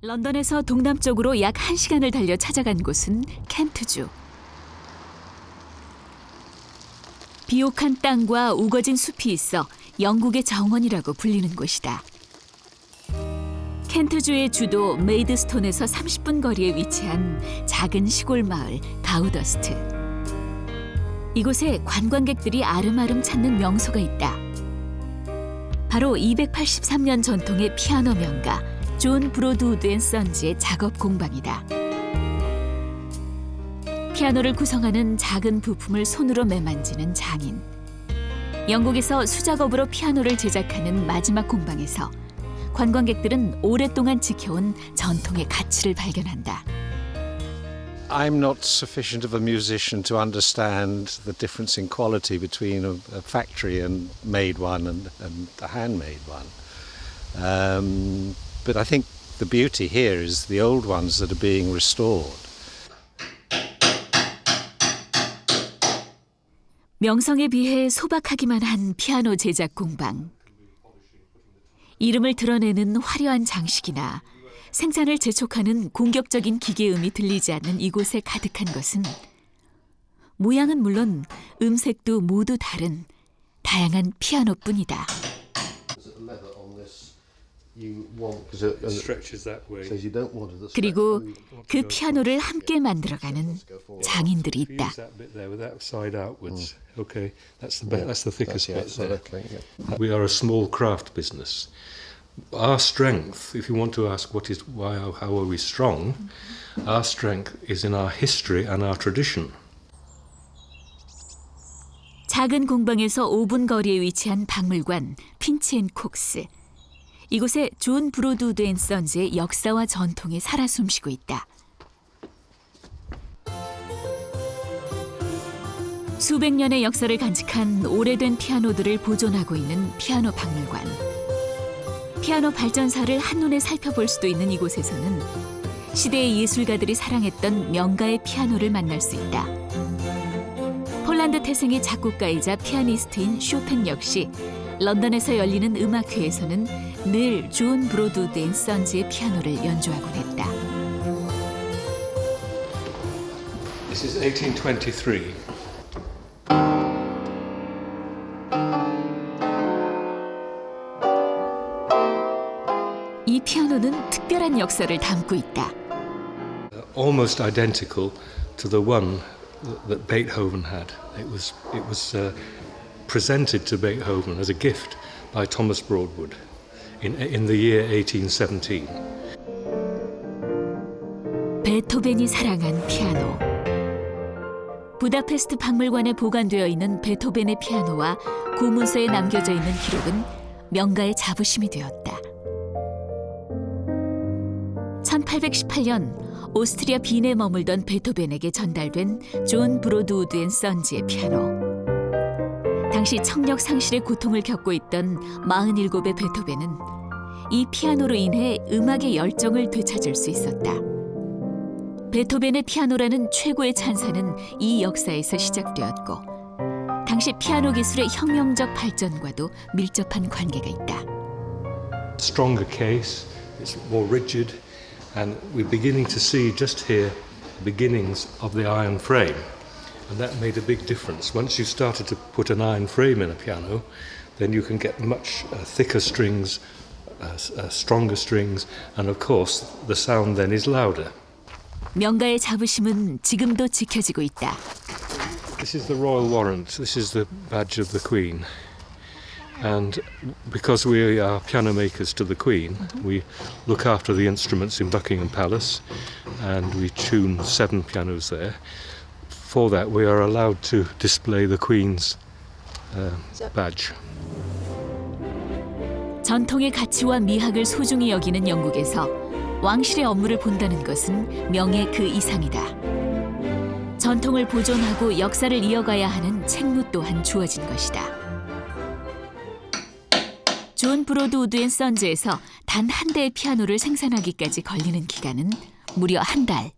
런던에서 동남쪽으로 약 1시간을 달려 찾아간 곳은 켄트주. 비옥한 땅과 우거진 숲이 있어 영국의 정원이라고 불리는 곳이다. 켄트주의 주도 메이드스톤에서 30분 거리에 위치한 작은 시골 마을 가우더스트. 이곳에 관광객들이 아름아름 찾는 명소가 있다. 바로 283년 전통의 피아노 명가 존 브로드우드 앤 선즈의 작업 공방이다. 피아노를 구성하는 작은 부품을 손으로 매만지는 장인. 영국에서 수작업으로 피아노를 제작하는 마지막 공방에서 관광객들은 오랫동안 지켜온 전통의 가치를 발견한다. I'm not sufficient of a musician to understand the difference in quality between a, a factory and made one and, and a handmade one. Um, but I think the beauty here is the old ones that are being restored. 명성에 비해 소박하기만 한 피아노 제작 공방. 이름을 드러내는 화려한 장식이나 생산을 재촉하는 공격적인 기계음이 들리지 않는 이곳에 가득한 것은 모양은 물론 음색도 모두 다른 다양한 피아노뿐이다. leather on this you want because it, and it stretches that way. says you don't want it that 그리고 그 피아노를 함께 만들어가는 장인들이 있다. Use that bit there with that side outwards. Okay, that's the be- that's the thickest bit there. exactly, yeah. We are a small craft business. Our strength, if you want to ask what is why how are we strong, our strength is in our history and our tradition. 작은 공방에서 5분 거리에 위치한 박물관 핀치앤콕스. 이곳에 존 브로드우드 앤 선즈의 역사와 전통이 살아 숨쉬고 있다. 수백 년의 역사를 간직한 오래된 피아노들을 보존하고 있는 피아노 박물관. 피아노 발전사를 한눈에 살펴볼 수도 있는 이곳에서는 시대의 예술가들이 사랑했던 명가의 피아노를 만날 수 있다. 폴란드 태생의 작곡가이자 피아니스트인 쇼팽 역시 런던에서 열리는 음악회에서는 늘 존 브로드우드 앤 선즈의 피아노를 연주하곤 했다. This is 1823. 이 피아노는 특별한 역사를 담고 있다. almost identical to the one that Beethoven had. It was it was uh, presented to Beethoven as a gift by Thomas Broadwood in in the year 1817. 베토벤이 사랑한 피아노. 부다페스트 박물관에 보관되어 있는 베토벤의 피아노와 고문서에 남겨져 있는 기록은 명가의 자부심이 되었다. 1818년 오스트리아 빈에 머물던 베토벤에게 전달된 존 브로드우드 앤 선즈의 피아노. 당시 청력 상실의 고통을 겪고 있던 47의 베토벤은 이 피아노로 인해 음악의 열정을 되찾을 수 있었다. 베토벤의 피아노라는 최고의 찬사는 이 역사에서 시작되었고 당시 피아노 기술의 혁명적 발전과도 밀접한 관계가 있다. Stronger case, it's more rigid, and we're beginning to see just here beginnings of the iron frame. And that made a big difference. Once you started to put an iron frame in a piano, then you can get much uh, thicker strings, uh, s- uh, stronger strings, and of course the sound then is louder. 명가의 자부심은 지금도 지켜지고 있다. This is the royal warrant. This is the badge of the Queen. And because we are piano makers to the Queen, we look after the instruments in Buckingham Palace and we tune seven pianos there. For that, we are allowed to display the Queen's uh, badge. 전통의 가치와 미학을 소중히 여기는 영국에서 왕실의 업무를 본다는 것은 명예 그 이상이다. 전통을 보존하고 역사를 이어가야 하는 책무 또한 주어진 것이다. 존 브로드 우드 앤 선즈에서 단 한 대의 피아노를 생산하기까지 걸리는 기간은 무려 한 달.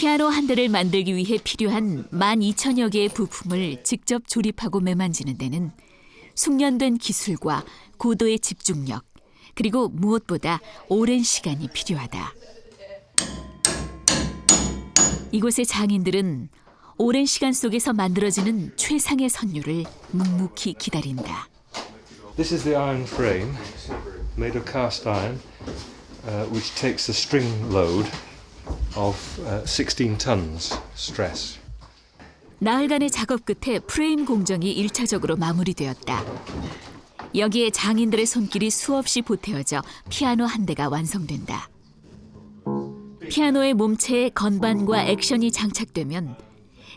피아노 한 대를 만들기 위해 필요한 12,000여 개의 부품을 직접 조립하고 매만지는 데는 숙련된 기술과 고도의 집중력, 그리고 무엇보다 오랜 시간이 필요하다. 이곳의 장인들은 오랜 시간 속에서 만들어지는 최상의 선율을 묵묵히 기다린다. This is the iron frame made of cast iron, uh, which takes a string load of uh, 16 tons stress. 나흘간의 작업 끝에 프레임 공정이 일차적으로 마무리되었다. 여기에 장인들의 손길이 수없이 보태어져 피아노 한 대가 완성된다. 피아노의 몸체에 건반과 액션이 장착되면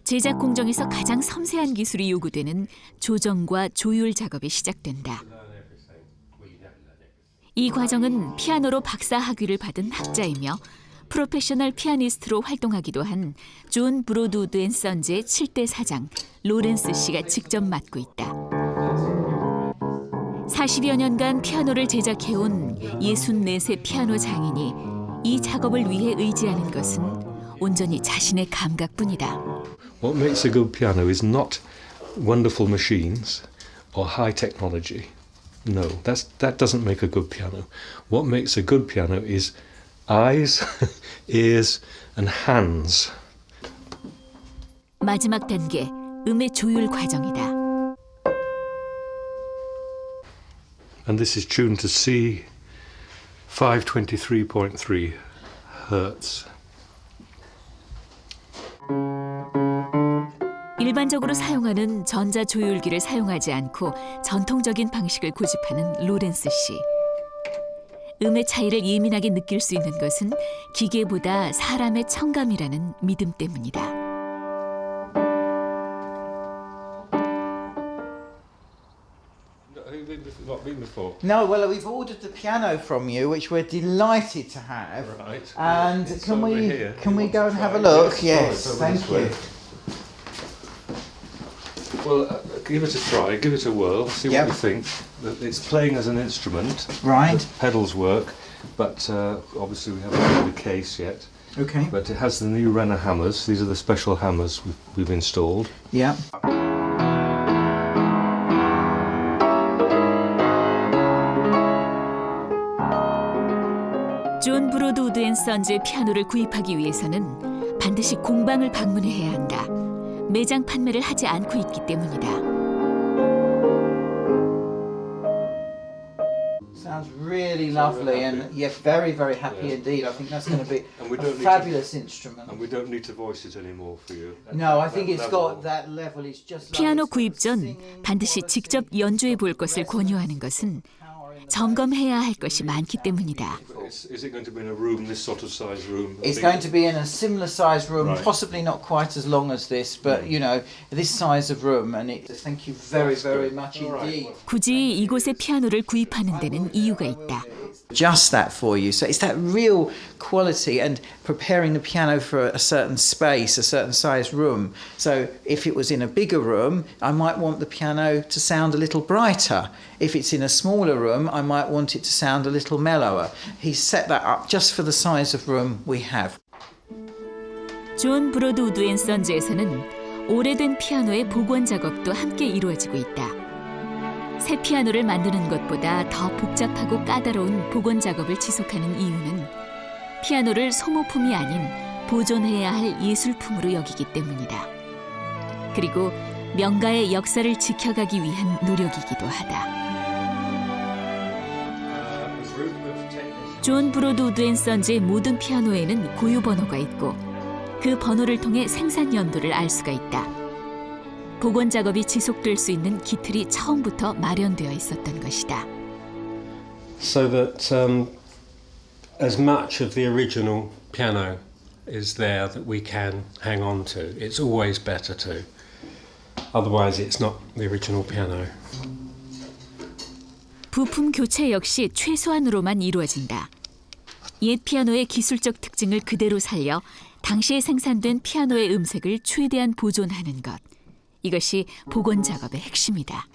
제작 공정에서 가장 섬세한 기술이 요구되는 조정과 조율 작업이 시작된다. 이 과정은 피아노로 박사 학위를 받은 학자이며 프로페셔널 피아니스트로 활동하기도 한 존 브로드우드 앤 선즈의 7대 사장 로렌스 씨가 직접 맡고 있다. 40여 년간 피아노를 제작해온 64세 피아노 장인이 이 작업을 위해 의지하는 것은 온전히 자신의 감각뿐이다. What makes a good piano is not wonderful machines or high technology. No, that's, that doesn't make a good piano. What makes a good piano is eyes, ears, and hands. 마지막 단계, 음의 조율 과정이다. And this is tuned to C 523.3 hertz. 일반적으로 사용하는 전자 조율기를 사용하지 않고 전통적인 방식을 고집하는 로렌스 씨. 음의 차이를 예민하게 느낄 수 있는 것은 기계보다 사람의 청감이라는 믿음 때문이다. Not been before. No, well, we've ordered the piano from you, which we're delighted to have. Right. And It's can over we here. can You we want go to and have a try? look? Yes, Yes, it's over thank this you. way. Well, uh, give it a try, give it a whirl, see Yep. what you think. That It's playing as an instrument. Right. The pedals work, but uh, obviously we haven't got the case yet. Okay. But it has the new Renner hammers. These are the special hammers we've, we've installed. Yeah. 존 브로드우드 앤 선즈의 피아노를 구입하기 위해서는 반드시 공방을 방문해야 한다. 매장 판매를 하지 않고 있기 때문이다. Sounds really lovely, and yeah, very very happy Yeah. indeed. I think that's going to be And we a don't need to- fabulous instrument. And we don't need to voice it anymore for you. No, I think That it's level- got that level. It's just 피아노 lovely. 구입 전 Singing 반드시 quality, 직접 연주해 볼 것을 권유하는 것은 power in the 점검해야 할 것이 많기 때문이다. Is, it going to be in a room, this sort of size room? It's going to be in a similar sized room, Right. possibly not quite as long as this, but you know, this size of room. And it, thank you very, very much indeed. 굳이 이곳에 피아노를 구입하는 데는 이유가 있다. Just that for you. So it's that real quality and preparing the piano for a certain space, a certain size room. So if it was in a bigger room, I might want the piano to sound a little brighter. If it's in a smaller room, I might want it to sound a little mellower. He's set that up just for the size of room we have. 존 브로드우드 앤 선즈에서는 오래된 피아노의 복원 작업도 함께 이루어지고 있다. 새 피아노를 만드는 것보다 더 복잡하고 까다로운 복원 작업을 지속하는 이유는 피아노를 소모품이 아닌 보존해야 할 예술품으로 여기기 때문이다. 그리고 명가의 역사를 지켜가기 위한 노력이기도 하다. 존 브로드 우드 앤 선즈의 모든 피아노에는 고유 번호가 있고 그 번호를 통해 생산 연도를 알 수가 있다. 복원 작업이 지속될 수 있는 기틀이 처음부터 마련되어 있었던 것이다. so that um, as much of the original piano is there that we can hang on to. It's always better to. Otherwise, it's not the original piano. 부품 교체 역시 최소한으로만 이루어진다. 옛 피아노의 기술적 특징을 그대로 살려 당시에 생산된 피아노의 음색을 최대한 보존하는 것. 이것이 복원 작업의 핵심이다.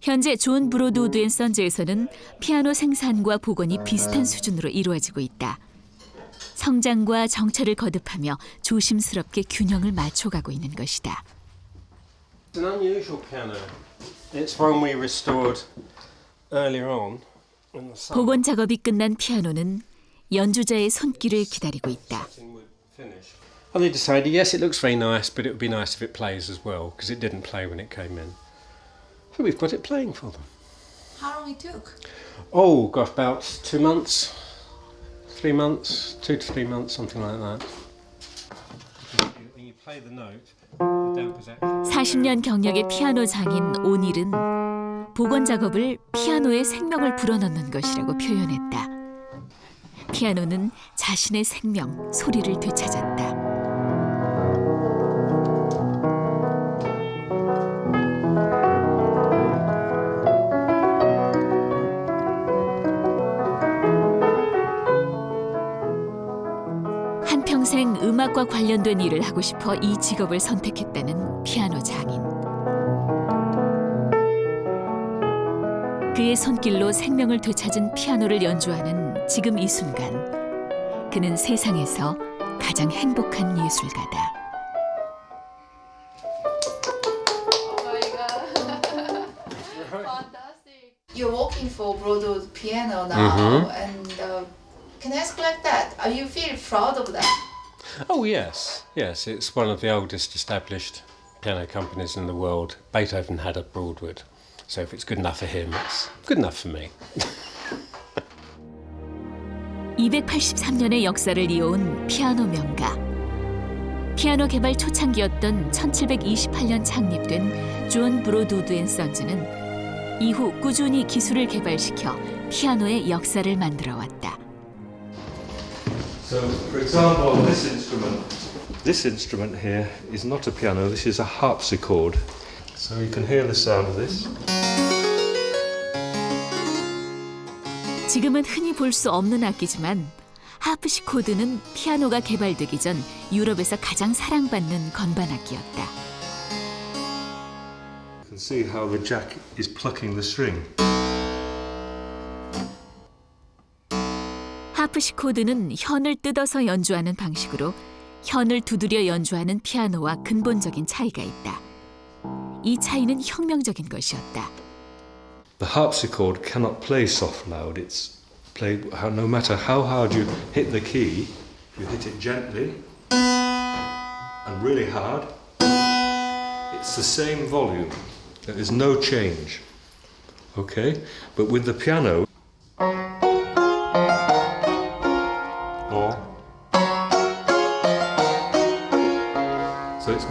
현재 존 브로드 우드 앤 선즈에서는 피아노 생산과 복원이 비슷한 수준으로 이루어지고 있다. 성장과 정체를 거듭하며 조심스럽게 균형을 맞춰가고 있는 것이다. It's an unusual piano. It's one we restored earlier on in the summer. 복원 작업이 끝난 피아노는 연주자의 손길을 기다리고 있다. would finish. And they decided, yes, it looks very nice, but it would be nice if it plays as well, because it didn't play when it came in. So we've got it playing for them. How long it took? Oh, gosh, about two months, three months, two to three months, something like that. When you play the note, the dampers actually. 40년 경력의 피아노 장인 오닐은 복원 작업을 피아노에 생명을 불어넣는 것이라고 표현했다. 피아노는 자신의 생명, 소리를 되찾았다. 음악과 관련된 일을 하고 싶어 이 직업을 선택했다는 피아노 장인. 그의 손길로 생명을 되찾은 피아노를 연주하는 지금 이 순간, 그는 세상에서 가장 행복한 예술가다. Oh my god. Fantastic. You're working for Broadwood Piano now, and uh, can I ask like that? Are you feel proud of that? Oh, yes, yes, it's one of the oldest established piano companies in the world. Beethoven had a Broadwood, so if it's good enough for him, it's good enough for me. 283년의 역사를 이어온 피아노 명가. 피아노 개발 초창기였던 1728년 창립된 존 브로드우드 앤 선즈는 이후 꾸준히 기술을 개발시켜 피아노의 역사를 만들어 왔다. So, for example, this instrument, this instrument here is not a piano, this is a harpsichord. So you can hear the sound of this. 지금은 흔히 볼 수 없는 악기지만 하프시코드는 피아노가 개발되기 전 유럽에서 가장 사랑받는 건반 악기였다. You can see how the jack is plucking the string. 하프시 코드는 현을 뜯어서 연주하는 방식으로 현을 두드려 연주하는 피아노와 근본적인 차이가 있다. 이 차이는 혁명적인 것이었다. The harpsichord cannot play soft loud. It's played no matter how hard you hit the key, you hit it gently and really hard, it's the same volume. There is no change. Okay? But with the piano,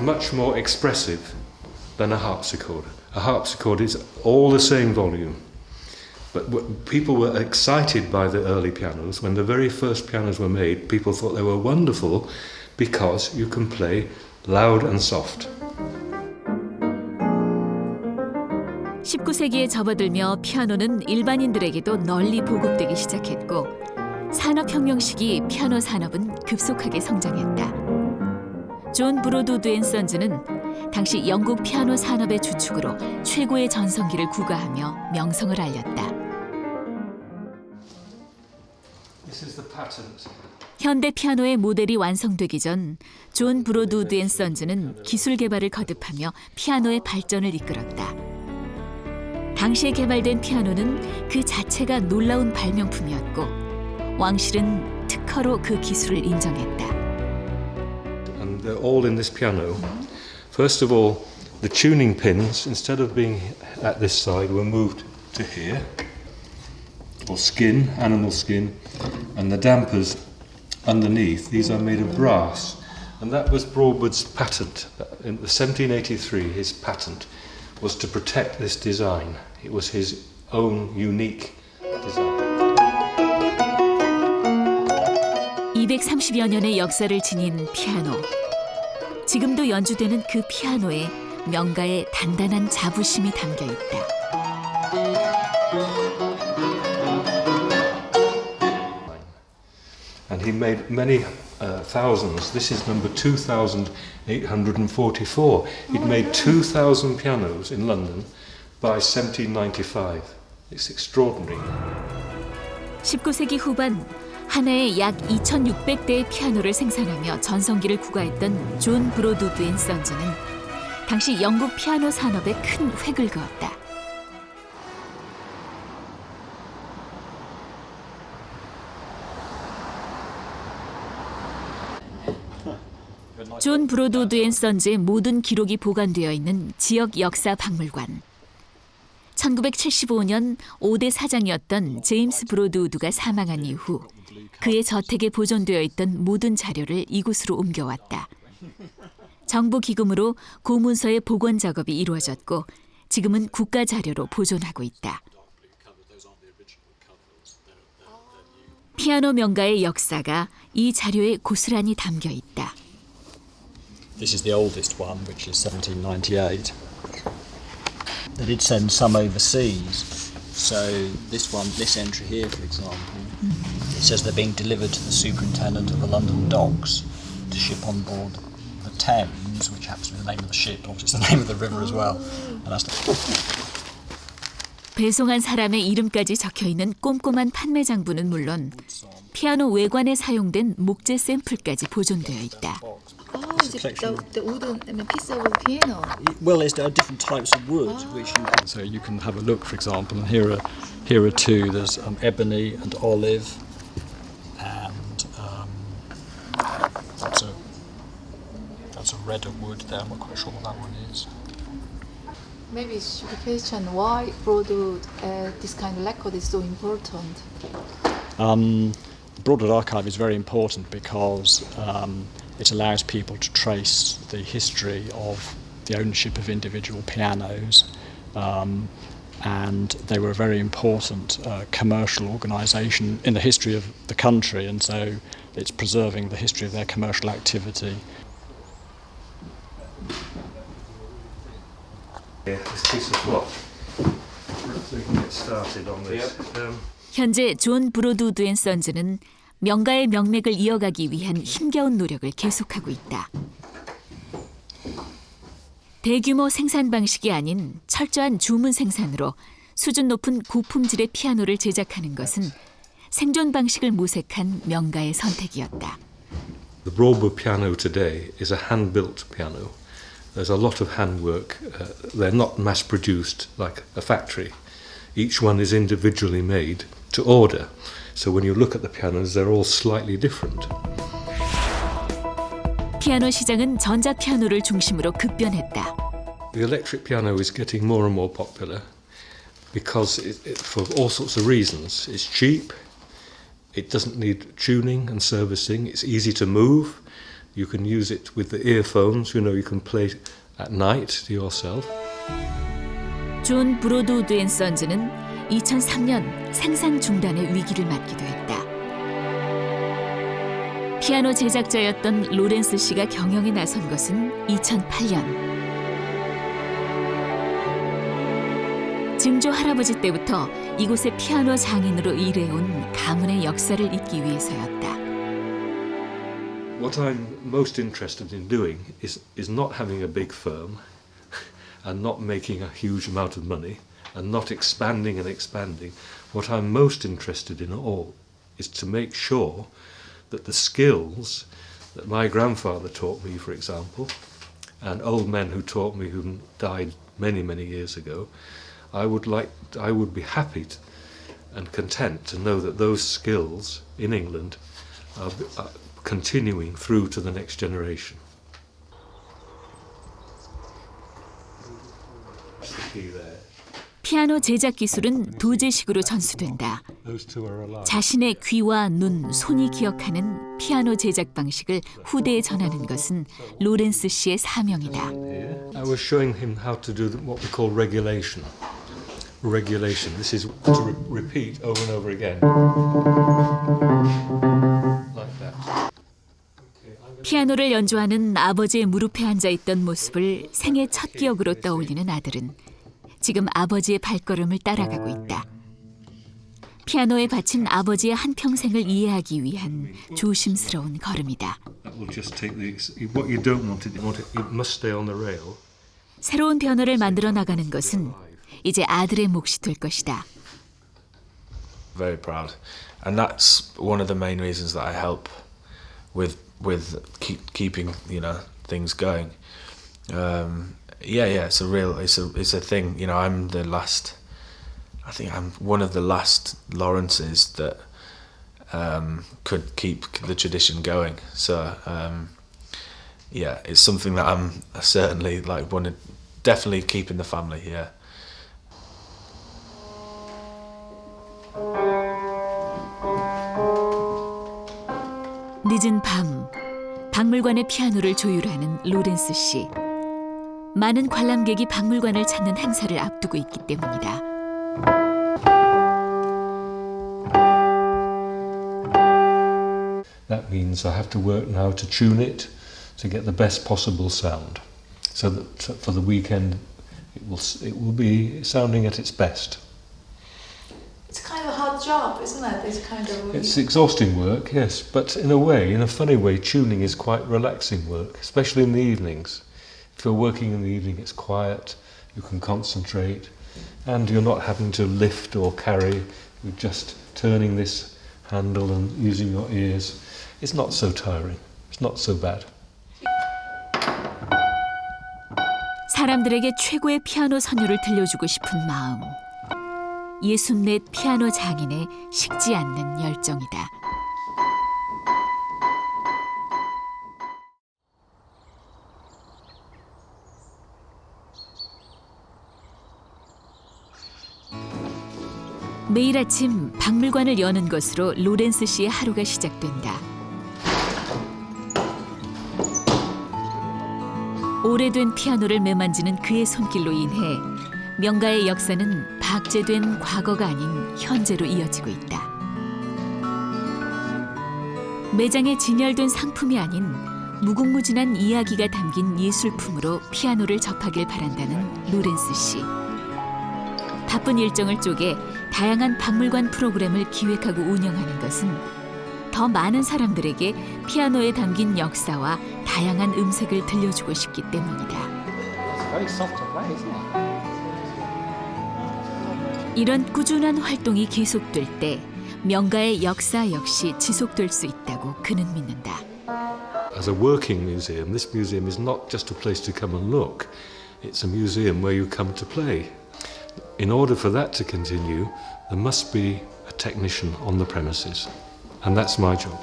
much more expressive than a harpsichord. A harpsichord is all the same volume. But what, people were excited by the early pianos. When the very first pianos were made, people thought they were wonderful because you can play loud and soft. 19세기에 접어들며 피아노는 일반인들에게도 널리 보급되기 시작했고 산업혁명 시기 피아노 산업은 급속하게 성장했다. 존 브로드우드 앤 선즈는 당시 영국 피아노 산업의 주축으로 최고의 전성기를 구가하며 명성을 알렸다. 현대 피아노의 모델이 완성되기 전 존 브로드우드 앤 선즈는 기술 개발을 거듭하며 피아노의 발전을 이끌었다. 당시에 개발된 피아노는 그 자체가 놀라운 발명품이었고 왕실은 특허로 그 기술을 인정했다. and they're all in this piano. First of all, the tuning pins, instead of being at this side, were moved to here, or skin, animal skin, and the dampers underneath, these are made of brass. And that was Broadwood's patent. In 1783, his patent was to protect this design. It was his own unique design. 230여 년의 역사를 지닌 피아노. 지금도 연주되는 그 피아노에 명가의 단단한 자부심이 담겨 있다. and he made many uh, thousands. This is number 2,844. He'd made 2,000 pianos in London by 1795. It's extraordinary. 19세기 후반 한 해에 약 2,600대의 피아노를 생산하며 전성기를 구가했던 존 브로드드 앤 선즈는 당시 영국 피아노 산업에 큰 획을 그었다. 존 브로드우드 앤 선즈의 모든 기록이 보관되어 있는 지역 역사 박물관. 1975년 5대 사장이었던 제임스 브로드우드가 사망한 이후 그의 저택에 보존되어 있던 모든 자료를 이곳으로 옮겨왔다. 정부 기금으로 고문서의 복원 작업이 이루어졌고 지금은 국가 자료로 보존하고 있다. 피아노 명가의 역사가 이 자료에 고스란히 담겨 있다. This is the oldest one, which is 1798. They did send some overseas. So this one, this entry here, for example, it says they're being delivered to the superintendent of the London docks to ship on board the Thames, which happens to be the name of the ship, but it's the name of the river as well. And that's the, 배송한 사람의 이름까지 적혀 있는 꼼꼼한 판매 장부는 물론 피아노 외관에 사용된 목재 샘플까지 보존되어 있다. Oh, is it the, the wooden I mean, piece of piano? well, there's there are different types of wood which you can. So you can have a look, for example, and here are here are two. There's um, ebony and olive, that's a redder wood there. I'm not quite sure what that one is. Maybe it should be question why Broadwood uh, this kind of record is so important. Um, the Broadwood Archive is very important because um, it allows people to trace the history of the ownership of individual pianos. Um, and they were a very important uh, commercial organisation in the history of the country, and so it's preserving the history of their commercial activity. 현재 존 브로드우드 앤 선즈는 명가의 명맥을 이어가기 위한 힘겨운 노력을 계속하고 있다. 대규모 생산 방식이 아닌 철저한 주문 생산으로 수준 높은 고품질의 피아노를 제작하는 것은 생존 방식을 모색한 명가의 선택이었다. The Broadwood piano today is a hand-built piano. There's a lot of handwork. Uh, they're not mass-produced like a factory. Each one is individually made to order. So when you look at the pianos, they're all slightly different. 피아노 시장은 전자 피아노를 중심으로 급변했다. The electric piano is getting more and more popular because, it, it, for all sorts of reasons, it's cheap, it doesn't need tuning and servicing, it's easy to move. You can use it with the earphones, you know, you can play at night to yourself. 존 브로드우드 앤 선즈는 2003년 생산 중단의 위기를 맞기도 했다. 피아노 제작자였던 로렌스 씨가 경영에 나선 것은 2008년. 증조 할아버지 때부터 이곳의 피아노 장인으로 일해온 가문의 역사를 잇기 위해서였다. What I'm most interested in doing is, is not having a big firm and not making a huge amount of money and not expanding and expanding. What I'm most interested in all is to make sure that the skills that my grandfather taught me, for example, and old men who taught me who died many, many years ago, I would like, I would be happy to, and content to know that those skills in England are, are continuing through to the next generation. 피아노 제작 기술은 도제식으로 전수된다. 자신의 귀와 눈, 손이 기억하는 피아노 제작 방식을 후대에 전하는 것은 로렌스 씨의 사명이다. I was showing him how to do what we call regulation. Regulation. This is to re- repeat over and over again. 피아노를 연주하는 아버지의 무릎에 앉아 있던 모습을 생애 첫 기억으로 떠올리는 아들은 지금 아버지의 발걸음을 따라가고 있다. 피아노에 바친 아버지의 한 평생을 이해하기 위한 조심스러운 걸음이다. That will just take the. ex- What you don't want it, you want it, it must stay on the rail. 새로운 피아노를 만들어 나가는 것은 이제 아들의 몫이 될 것이다. very proud, and that's one of the main reasons that I help with with keep keeping you know things going. Um, yeah, yeah, it's a real, it's a, it's a thing. You know, I'm the last. I think I'm one of the last Lawrences that um, could keep the tradition going. So um, yeah, it's something that I'm certainly like want to definitely keeping the family. Yeah. 늦은 밤 박물관의 피아노를 조율하는 로렌스 씨. 많은 관람객이 박물관을 찾는 행사를 앞두고 있기 때문이다. job, isn't it? This kind of. It's exhausting work, yes, but in a way, in a funny way, tuning is quite relaxing work, especially in the evenings. If you're working in the evening, it's quiet, you can concentrate, and you're not having to lift or carry, you're just turning this handle and using your ears. It's not so tiring, it's not so bad. 사람들에게 최고의 피아노 선율을 들려주고 싶은 마음. 예순넷 피아노 장인의 식지 않는 열정이다. 매일 아침 박물관을 여는 것으로 로렌스 씨의 하루가 시작된다. 오래된 피아노를 매만지는 그의 손길로 인해 명가의 역사는 박제된 과거가 아닌 현재로 이어지고 있다. 매장에 진열된 상품이 아닌 무궁무진한 이야기가 담긴 예술품으로 피아노를 접하길 바란다는 로렌스 씨. 바쁜 일정을 쪼개 다양한 박물관 프로그램을 기획하고 운영하는 것은 더 많은 사람들에게 피아노에 담긴 역사와 다양한 음색을 들려주고 싶기 때문이다. 이런 꾸준한 활동이 계속될 때 명가의 역사 역시 지속될 수 있다고 그는 믿는다. As a working museum, this museum is not just a place to come and look, it's a museum where you come to play. In order for that to continue, there must be a technician on the premises, and that's my job.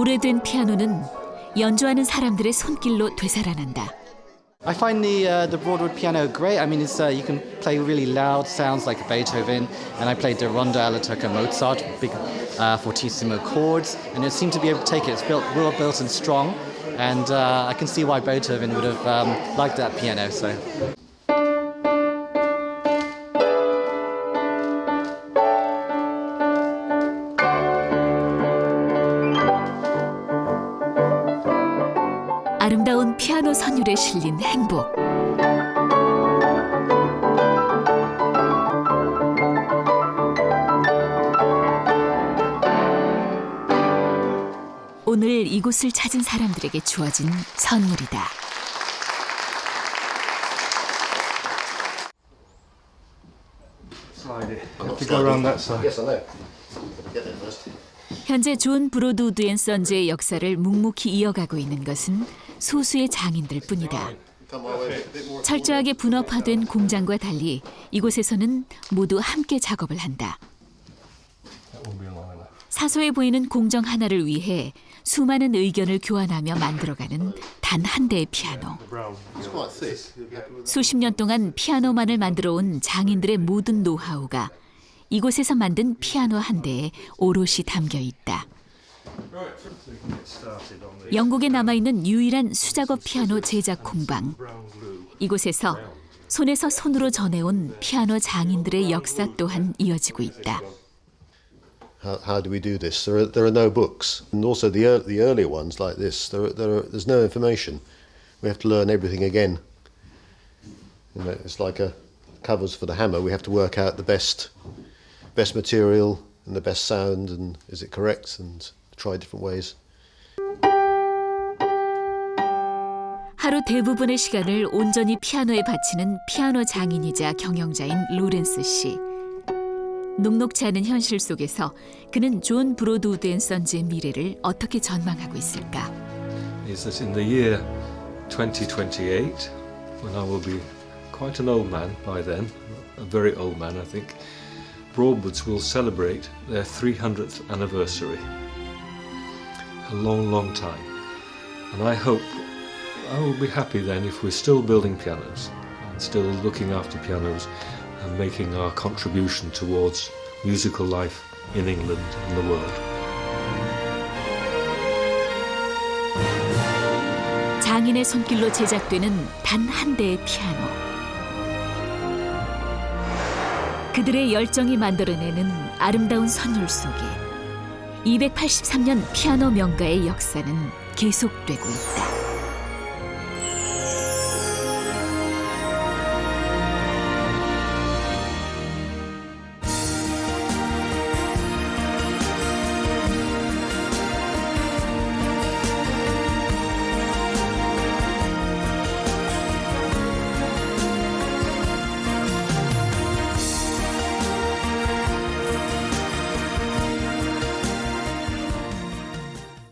오래된 피아노는 연주하는 사람들의 손길로 되살아난다. I find the uh, the Broadwood piano great. I mean, it's uh, you can play really loud sounds like Beethoven, and I played the Rondo alla Turca Mozart, big uh, fortissimo chords, and it seemed to be able to take it. It's built well built and strong, and uh, I can see why Beethoven would have um, liked that piano. So. 행복. 오늘 이곳을 찾은 사람들에게 주어진 선물이다. Have to go around that side. Yes, I know. Get there first. 현재 존 브로드 우드 앤 선즈의 역사를 묵묵히 이어가고 있는 것은 소수의 장인들 뿐이다. 철저하게 분업화된 공장과 달리 이곳에서는 모두 함께 작업을 한다. 사소해 보이는 공정 하나를 위해 수많은 의견을 교환하며 만들어가는 단 한 대의 피아노. 수십 년 동안 피아노만을 만들어 온 장인들의 모든 노하우가 이곳에서 만든 피아노 한 대에 오롯이 담겨 있다. 영국에 남아 있는 유일한 수작업 피아노 제작 공방. 이곳에서 손에서 손으로 전해온 피아노 장인들의 역사 또한 이어지고 있다. How, how do we do this? There are, there are no books, and also the the earlier ones like this. There, there are, there's no information. We have to learn everything again. You know, it's like a covers for the hammer. We have to work out the best, best material and the best sound, and is it correct, and try different ways. 하루 대부분의 시간을 온전히 피아노에 바치는 피아노 장인이자 경영자인 로렌스 씨. 녹록지 않은 현실 속에서 그는 존 브로드우드 앤 선즈의 미래를 어떻게 전망하고 있을까? is that in the year 2028, when I will be quite an old man by then, a very old man, I think, Broadwoods will celebrate their 300th anniversary. A long, long time. And I hope I will be happy then if we're still building pianos and still looking after pianos and making our contribution towards musical life in England and the world. 장인의 손길로 제작되는 단 한 대의 피아노. 그들의 열정이 만들어내는 아름다운 선율 속에 283년 피아노 명가의 역사는 계속되고 있다.